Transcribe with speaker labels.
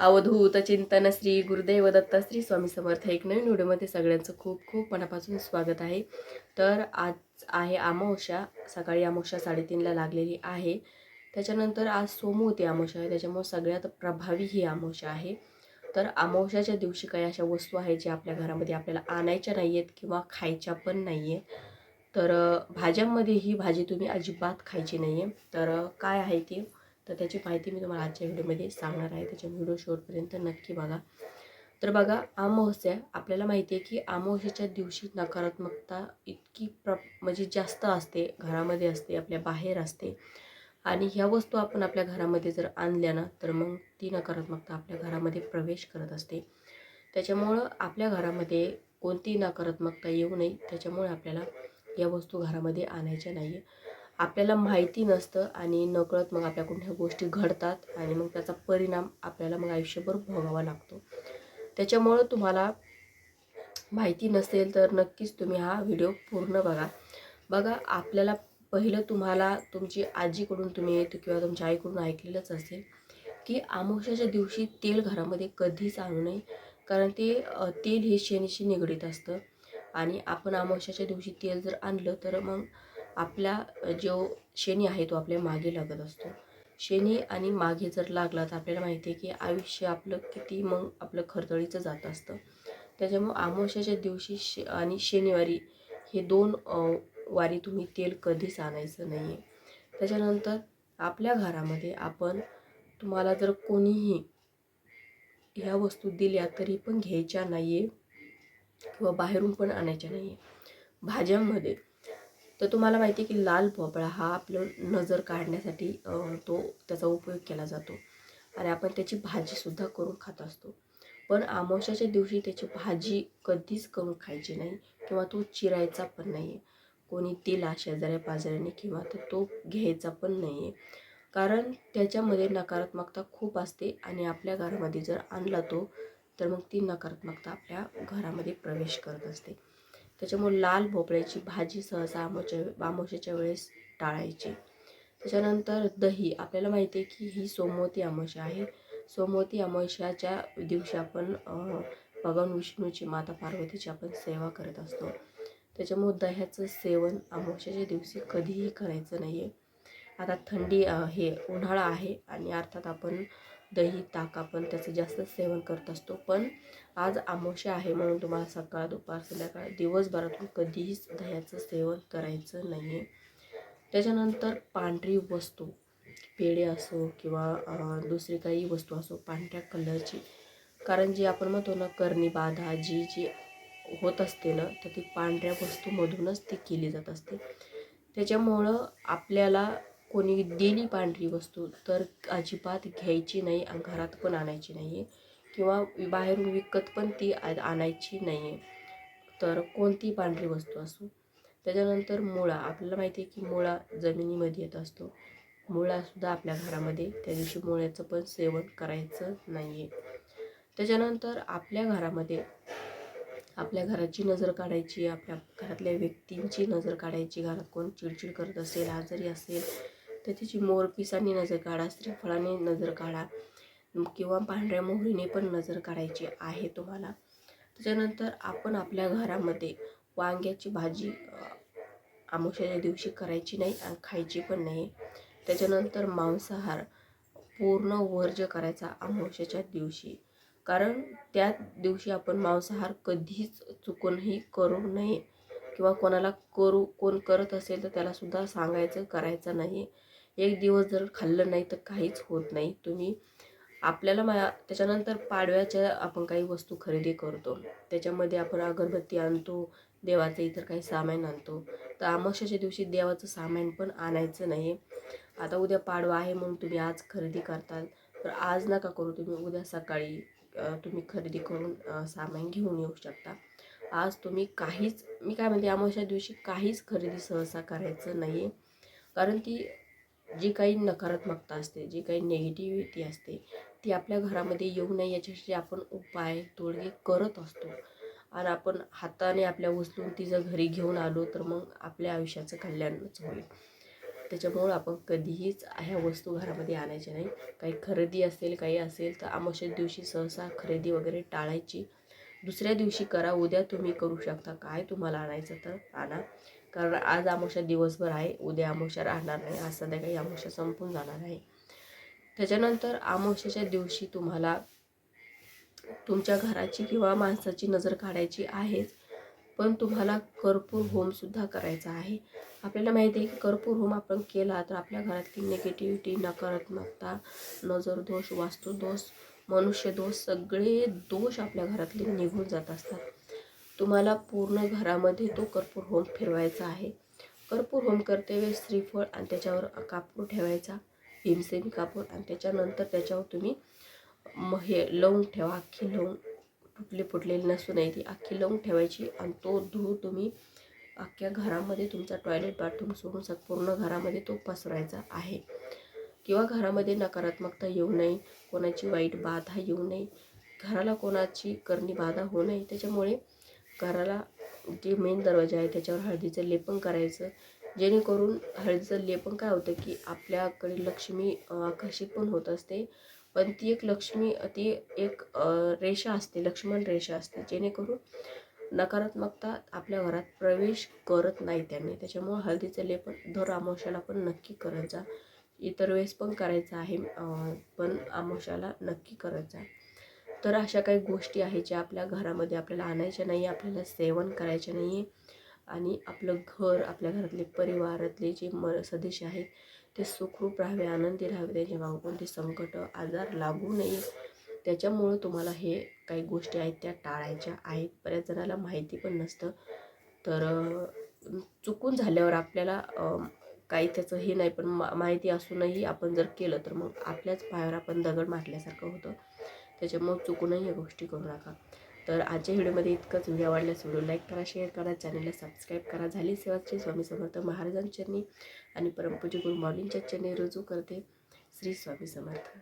Speaker 1: अवधूत चिंतन श्री गुरुदेव दत्त श्री स्वामी समर्थ एक नवीन व्हिडिओमध्ये सगळ्यांचं खूप खूप मनापासून स्वागत आहे. तर आज आहे अमावस्या सकाळी अमावस्या साडेतीनला लागलेली आहे. त्याच्यानंतर आज सोमवती होती आहे त्याच्यामुळे सगळ्यात प्रभावी ही अमावस्या आहे. तर अमावस्याच्या दिवशी काही अशा वस्तू आहेत ज्या आपल्या घरामध्ये आपल्याला आणायच्या नाही आहेत किंवा खायच्या पण नाही आहे तर भाज्यांमध्ये ही भाजी तुम्ही अजिबात खायची नाही आहे तर काय आहे ती? तर त्याची माहिती मी तुम्हाला आजच्या व्हिडिओमध्ये सांगणार आहे. त्याच्या व्हिडिओ शॉर्टपर्यंत नक्की बघा. तर बघा अमावस्या आपल्याला माहिती आहे की अमावस्याच्या दिवशी नकारात्मकता इतकी प्र म्हणजे जास्त असते घरामध्ये असते आपल्या बाहेर असते. आणि ह्या वस्तू आपण आपल्या घरामध्ये जर आणल्या ना तर मग ती नकारात्मकता आपल्या घरामध्ये प्रवेश करत असते. त्याच्यामुळं आपल्या घरामध्ये कोणतीही नकारात्मकता येऊ नये. त्याच्यामुळे आपल्याला या वस्तू घरामध्ये आणायच्या नाही आहे आपल्याला माहिती नसतं आणि नकळत मग आपल्याकडून ह्या गोष्टी घडतात आणि मग त्याचा परिणाम आपल्याला मग आयुष्यभर भोगावा लागतो. त्याच्यामुळं तुम्हाला माहिती नसेल तर नक्कीच तुम्ही हा व्हिडिओ पूर्ण बघा. बघा आपल्याला पहिलं तुम्हाला तुमची आजीकडून तुम्ही येतो किंवा तुमच्या आईकडून ऐकलेलंच असेल की आमोशाच्या दिवशी तेल घरामध्ये कधीच आणू नये. कारण ते तेल हे शनीशी निगडीत असतं आणि आपण आमोशाच्या दिवशी तेल जर आणलं तर मग आपला जो शनी आहे तो आपल्या मागे लागत असतो. शनी आणि मागे जर लागला तर आपल्याला माहिती आहे की आयुष्य आपलं किती मग आपलं खरतळीचं जात असतं. त्याच्यामुळं अमावस्याच्या दिवशी श आणि शनिवारी हे दोन वारी तुम्ही तेल कधीच आणायचं नाही आहे त्याच्यानंतर आपल्या घरामध्ये आपण तुम्हाला जर कोणीही ह्या वस्तू दिल्या तरी पण घ्यायच्या नाही आहे किंवा बाहेरून पण आणायच्या नाही आहे भाज्यांमध्ये तर तुम्हाला माहिती आहे की लाल भोपळा हा आपलं नजर काढण्यासाठी तो त्याचा उपयोग केला जातो. आणि आपण त्याची भाजीसुद्धा करून खात असतो. पण आमोशाच्या दिवशी त्याची भाजी कधीच करून खायची नाही किंवा तो चिरायचा पण नाही आहे कोणी तिला शेजाऱ्या पाजाऱ्याने किंवा तर तो घ्यायचा पण नाही आहे कारण त्याच्यामध्ये नकारात्मकता खूप असते आणि आपल्या घरामध्ये जर आणला तो तर मग ती नकारात्मकता आपल्या घरामध्ये प्रवेश करत असते. त्याच्यामुळे लाल भोपळ्याची भाजी सहसा आमोच्या आमोशाच्या वेळेस टाळायची. त्याच्यानंतर दही. आपल्याला माहिती आहे की ही सोमवती अमावस्या आहे. सोमवती अमावस्याच्या दिवशी आपण भगवान विष्णूची माता पार्वतीची आपण सेवा करत असतो. त्याच्यामुळे दह्याचं सेवन अमावस्याच्या दिवशी कधीही करायचं नाही आहे आता थंडी हे उन्हाळा आहे आणि अर्थात आपण दही ताक आपण त्याचं जास्त सेवन करत असतो. पण आज आमोशा आहे म्हणून तुम्हाला सकाळ दुपार संध्याकाळ दिवसभरातून कधीच दह्याचं सेवन करायचं नाही आहे त्याच्यानंतर पांढरी वस्तू पेढे असो किंवा दुसरी काही वस्तू असो पांढऱ्या कलरची. कारण जी आपण म्हणतो ना करणी बाधा जी जी होत असते ना तर ती पांढऱ्या वस्तूमधूनच ती केली जात असते. त्याच्यामुळं आपल्याला कोणी दिली पांढरी वस्तू तर अजिबात घ्यायची नाही आणि घरात पण आणायची नाही आहे किंवा बाहेरून विकत पण ती आ- आणायची नाही आहे तर कोणती पांढरी वस्तू असो. त्याच्यानंतर मुळा. आपल्याला माहिती आहे की मुळा जमिनीमध्ये येत असतो. मुळासुद्धा आपल्या घरामध्ये त्या दिवशी मुळ्याचं पण सेवन करायचं नाही आहे त्याच्यानंतर आपल्या घरामध्ये आपल्या घराची नजर काढायची आपल्या घरातल्या व्यक्तींची नजर काढायची. घरात कोण चिडचिड करत असेल आजारी असेल तर तिची मोरपिसाने नजर काढा श्रीफळाने नजर काढा किंवा पांढऱ्या मोहरीने पण नजर काढायची आहे तुम्हाला. त्याच्यानंतर आपण आपल्या घरामध्ये वांग्याची भाजी आमोशाच्या दिवशी करायची नाही आणि खायची पण नाही. त्याच्यानंतर मांसाहार पूर्ण वर्ज करायचा आमोशाच्या दिवशी. कारण त्या दिवशी आपण मांसाहार कधीच चुकूनही करू नये किंवा कोणाला करू कोण करत असेल तर त्यालासुद्धा सांगायचं करायचं नाही. एक दिवस जर खाल्लं नाही तर काहीच होत नाही. तुम्ही आपल्याला मा त्याच्यानंतर पाडव्याच्या आपण काही वस्तू खरेदी करतो. त्याच्यामध्ये आपण अगरबत्ती आणतो देवाचं इतर काही सामान आणतो. तर अमावस्याच्या दिवशी देवाचं सामान पण आणायचं नाही. आता उद्या पाडवा आहे म्हणून तुम्ही आज खरेदी करताल. तर आज नका करू तुम्ही उद्या सकाळी तुम्ही खरेदी करून सामान घेऊन येऊ शकता. आज तुम्ही काहीच मी काय म्हणते अमावस्या दिवशी काहीच खरेदी सहसा करायचं नाही कारण ती जी काही नकारात्मकता असते जी काही नेगेटिव्हिटी असते ती आपल्या घरामध्ये येऊ नये याच्यासाठी आपण उपाय तोडगे करत असतो. आणि आपण हाताने आपल्या उचलून ती जर घरी घेऊन आलो तर मग आपल्या आयुष्याचं कल्याणच होईल. त्याच्यामुळं आपण कधीहीच ह्या वस्तू घरामध्ये आणायच्या नाही. काही खरेदी असेल काही असेल तर अमावस्या दिवशी सहसा खरेदी वगैरे टाळायची. दुसऱ्या दिवशी करा उद्या तुम्ही करू शकता. काय तुम्हाला आणायचं तर आणा. कारण आज अमावस्या दिवसभर आहे उद्या अमावस्या राहणार नाही आज संध्याकाळी अमावस्या संपून जाणार आहे. त्याच्यानंतर अमावस्याच्या दिवशी तुम्हाला तुमच्या घराची किंवा माणसाची नजर काढायची आहेच पण तुम्हाला कर्पूर होमसुद्धा करायचा आहे. आपल्याला माहिती आहे की कर्पूर होम आपण केला तर आपल्या घरातली निगेटिव्हिटी नकारात्मकता नजरदोष वास्तुदोष मनुष्यदोष सगळे दोष आपल्या घरातले निघून जात असतात. तुम्हाला पूर्ण घरामध्ये तो कर्पूर होम फिरवायचा आहे. कर्पूर होम करते वेळेस श्रीफळ आणि त्याच्यावर कापूर ठेवायचा भीमसेनी कापूर आणि त्याच्यानंतर त्याच्यावर तुम्ही म हे लवंग ठेवा. अख्खी लवंग तुटली फुटलेली नसून आहे ती. अख्खी लवंग ठेवायची आणि तो धूळ तुम्ही अख्ख्या घरामध्ये तुमचा टॉयलेट बाथरूम सोडून सग पूर्ण घरामध्ये तो पसरायचा आहे. किंवा घरामध्ये नकारात्मकता येऊ नये कोणाची वाईट बाधा येऊ नये घराला कोणाची करणी बाधा होऊ नये त्याच्यामुळे घराला जे मेन दरवाजा आहे त्याच्यावर हळदीचं लेपन करायचं. जेणेकरून हळदीचं लेपन काय होतं की आपल्याकडे लक्ष्मी आकर्षित पण होत असते. पण ती एक लक्ष्मी ती एक रेषा असते लक्ष्मण रेषा असते. जेणेकरून नकारात्मकता आपल्या घरात प्रवेश करत नाही त्यांनी. त्याच्यामुळं हळदीचं लेपन दर अमावश्याला पण नक्की करत जा इतर वेळेस पण करायचं आहे पण अमावश्याला नक्की करत जा तर अशा काही गोष्टी आहेत ज्या आपल्या घरामध्ये आपल्याला आणायच्या नाही आपल्याला सेवन करायच्या नाही आहे आणि आपलं घर आपल्या घरातले परिवारातले जे म सदस्य आहेत ते सुखरूप राहावे आनंदी राहावे त्यांच्या मागं कोणते संकट आजार लागू नये. त्याच्यामुळं तुम्हाला हे काही गोष्टी आहेत त्या टाळायच्या आहेत. बऱ्याच जणाला माहिती पण नसतं. तर चुकून झाल्यावर आपल्याला काही त्याचं हे नाही पण मा माहिती असूनही आपण जर केलं तर मग आपल्याच पायावर आपण दगड मारल्यासारखं होतं. त्याच्यामुळं चुकूनही या गोष्टी करू नका. तर आजच्या व्हिडिओमध्ये इतकंच. व्हिडिओ आवडल्यास व्हिडिओ लाईक करा शेअर करा चॅनलला सबस्क्राईब करा. झाली सेवाची स्वामी समर्थ महाराजांच्या चरणी. आणि परमपूज्य गुरु माऊलींच्या चरणी रुजू करते. श्री स्वामी समर्थ.